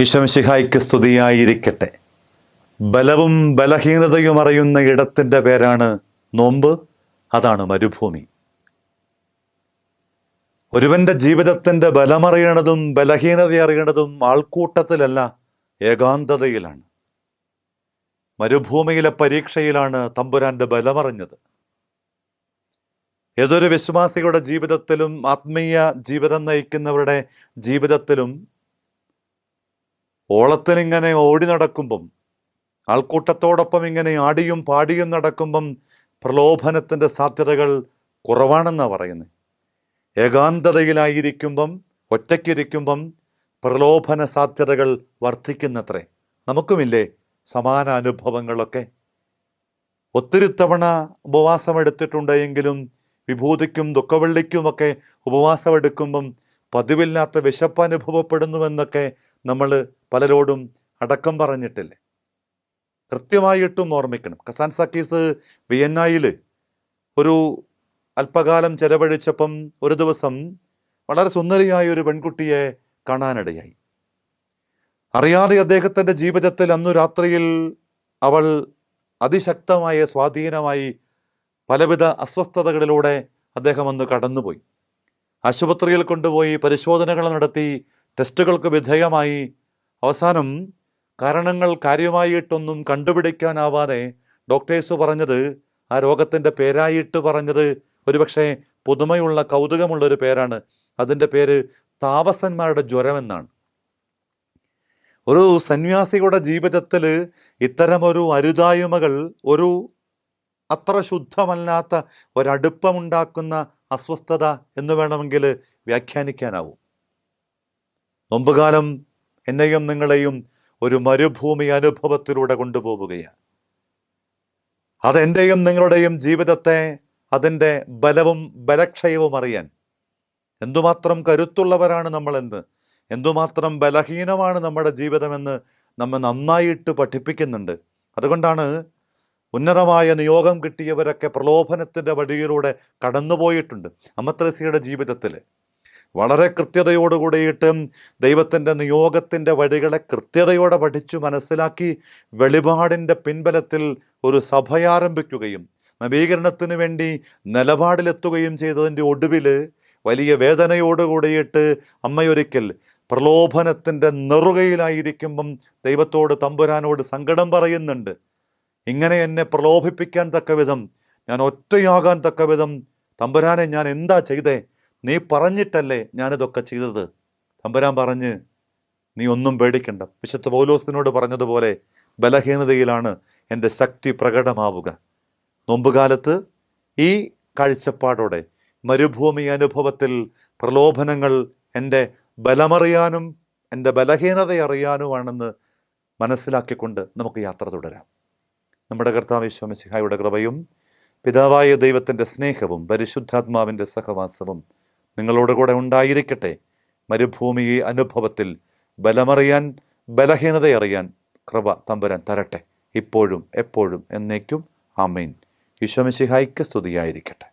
ഈശംശിഹായ്ക്ക് സ്തുതിയായിരിക്കട്ടെ. ബലവും ബലഹീനതയും അറിയുന്ന ഇടത്തിന്റെ പേരാണ് നോമ്പ് അതാണ് മരുഭൂമി. ഒരുവന്റെ ജീവിതത്തിന്റെ ബലമറിയണതും ബലഹീനത അറിയണതും ആൾക്കൂട്ടത്തിലല്ല ഏകാന്തതയിലാണ്. മരുഭൂമിയിലെ പരീക്ഷയിലാണ് തമ്പുരാന്റെ ബലമറിഞ്ഞത്. ഏതൊരു വിശ്വാസികളുടെ ജീവിതത്തിലും ആത്മീയ ജീവിതം നയിക്കുന്നവരുടെ ജീവിതത്തിലും ഓളത്തിനിങ്ങനെ ഓടി നടക്കുമ്പം ആൾക്കൂട്ടത്തോടൊപ്പം ഇങ്ങനെ ആടിയും പാടിയും നടക്കുമ്പം പ്രലോഭനത്തിന്റെ സാധ്യതകൾ കുറവാണെന്നാണ് പറയുന്നത് ഏകാന്തതയിലായിരിക്കുമ്പം ഒറ്റയ്ക്കിരിക്കുമ്പം പ്രലോഭന സാധ്യതകൾ വർദ്ധിക്കുന്നത്രേ. നമുക്കുമില്ലേ സമാന അനുഭവങ്ങളൊക്കെ? ഒത്തിരി തവണ ഉപവാസമെടുത്തിട്ടുണ്ടെങ്കിലും വിഭൂതിക്കും ദുഃഖവെള്ളിക്കുമൊക്കെ ഉപവാസമെടുക്കുമ്പം പതിവില്ലാത്ത വിശപ്പ് അനുഭവപ്പെടുന്നുവെന്നൊക്കെ നമ്മൾ പലരോടും അടക്കം പറഞ്ഞിട്ടില്ലേ? കൃത്യമായിട്ടും ഓർമ്മിക്കണം. കസാൻ സക്കീസ് വിയന്നായിൽ ഒരു അല്പകാലം ചെലവഴിച്ചപ്പം ഒരു ദിവസം വളരെ സുന്ദരിയായ ഒരു പെൺകുട്ടിയെ കാണാനിടയായി. അറിയാതെ അദ്ദേഹത്തിന്റെ ജീവിതത്തിൽ അന്നു രാത്രിയിൽ അവൾ അതിശക്തമായ സ്വാധീനമായി പലവിധ അസ്വസ്ഥതകളിലൂടെ അദ്ദേഹം അന്ന് കടന്നുപോയി. ആശുപത്രിയിൽ കൊണ്ടുപോയി പരിശോധനകൾ നടത്തി ടെസ്റ്റുകൾക്ക് വിധേയമായി. അവസാനം കാരണങ്ങൾ കാര്യമായിട്ടൊന്നും കണ്ടുപിടിക്കാനാവാതെ ഡോക്ടേഴ്സ് പറഞ്ഞത് ആ രോഗത്തിന്റെ പേരായിട്ട് പറഞ്ഞത് ഒരുപക്ഷെ പുതുമയുള്ള കൗതുകമുള്ളൊരു പേരാണ്. അതിന്റെ പേര് താപസന്മാരുടെ ജ്വരമെന്നാണ്. ഒരു സന്യാസിയുടെ ജീവിതത്തിൽ ഇത്തരമൊരു അരുതായ്മകൾ ഒരു അത്ര ശുദ്ധമല്ലാത്ത ഒരടുപ്പമുണ്ടാക്കുന്ന അസ്വസ്ഥത എന്ന് വേണമെങ്കിൽ വ്യാഖ്യാനിക്കാനാവും. നോമ്പുകാലം എന്നെയും നിങ്ങളെയും ഒരു മരുഭൂമി അനുഭവത്തിലൂടെ കൊണ്ടുപോവുകയാണ്. അതെന്റെയും നിങ്ങളുടെയും ജീവിതത്തെ അതിന്റെ ബലവും ബലക്ഷയവും അറിയാൻ. എന്തുമാത്രം കരുത്തുള്ളവരാണ് നമ്മളെന്ന് എന്തുമാത്രം ബലഹീനമാണ് നമ്മുടെ ജീവിതമെന്ന് നമ്മെ നന്നായിട്ട് പഠിപ്പിക്കുന്നുണ്ട്. അതുകൊണ്ടാണ് ഉന്നതമായ നിയോഗം കിട്ടിയവരൊക്കെ പ്രലോഭനത്തിന്റെ വഴിയിലൂടെ കടന്നുപോയിട്ടുണ്ട് അമ്മത്രസിയുടെ ജീവിതത്തിൽ വളരെ കൃത്യതയോടുകൂടിയിട്ട് ദൈവത്തിന്റെ നിയോഗത്തിന്റെ വഴികളെ കൃത്യതയോടെ പഠിച്ചു മനസ്സിലാക്കി വെളിപാടിന്റെ പിൻബലത്തിൽ ഒരു സഭയാരംഭിക്കുകയും നവീകരണത്തിന് വേണ്ടി നിലപാടിലെത്തുകയും ചെയ്തതിന്റെ ഒടുവിൽ വലിയ വേദനയോടുകൂടിയിട്ട് അമ്മയൊരിക്കൽ പ്രലോഭനത്തിന്റെ നെറുകയിലായിരിക്കുമ്പം ദൈവത്തോട് തമ്പുരാനോട് സങ്കടം പറയുന്നുണ്ട്. ഇങ്ങനെ എന്നെ പ്രലോഭിപ്പിക്കാൻ തക്ക വിധം ഞാൻ ഒറ്റയാകാൻ തക്ക വിധം തമ്പുരാനെ ഞാൻ എന്താ ചെയ്തേ? നീ പറഞ്ഞിട്ടല്ലേ ഞാനിതൊക്കെ ചെയ്തത്? തമ്പുരാൻ പറഞ്ഞ് നീ ഒന്നും പേടിക്കണ്ട. വിശുദ്ധ പൗലോസിനോട് പറഞ്ഞതുപോലെ ബലഹീനതയിലാണ് എന്റെ ശക്തി പ്രകടമാവുക. നോമ്പുകാലത്ത് ഈ കാഴ്ചപ്പാടോടെ മരുഭൂമി അനുഭവത്തിൽ പ്രലോഭനങ്ങൾ എന്റെ ബലമറിയാനും എന്റെ ബലഹീനത അറിയാനുമാണെന്ന് മനസ്സിലാക്കിക്കൊണ്ട് നമുക്ക് യാത്ര തുടരാം. നമ്മുടെ കർത്താവ് വിശ്വമിശിഹായുടെ കൃപയും പിതാവായ ദൈവത്തിന്റെ സ്നേഹവും പരിശുദ്ധാത്മാവിന്റെ സഹവാസവും നിങ്ങളോട് കൂടെ ഉണ്ടായിരിക്കട്ടെ. മരുഭൂമി അനുഭവത്തിൽ ബലമറിയാൻ ബലഹീനതയറിയാൻ കൃപ തമ്പുരാൻ തരട്ടെ. ഇപ്പോഴും എപ്പോഴും എന്നേക്കും. ആമീൻ. വിശ്വമിശിഹായ്ക്ക് സ്തുതിയായിരിക്കട്ടെ.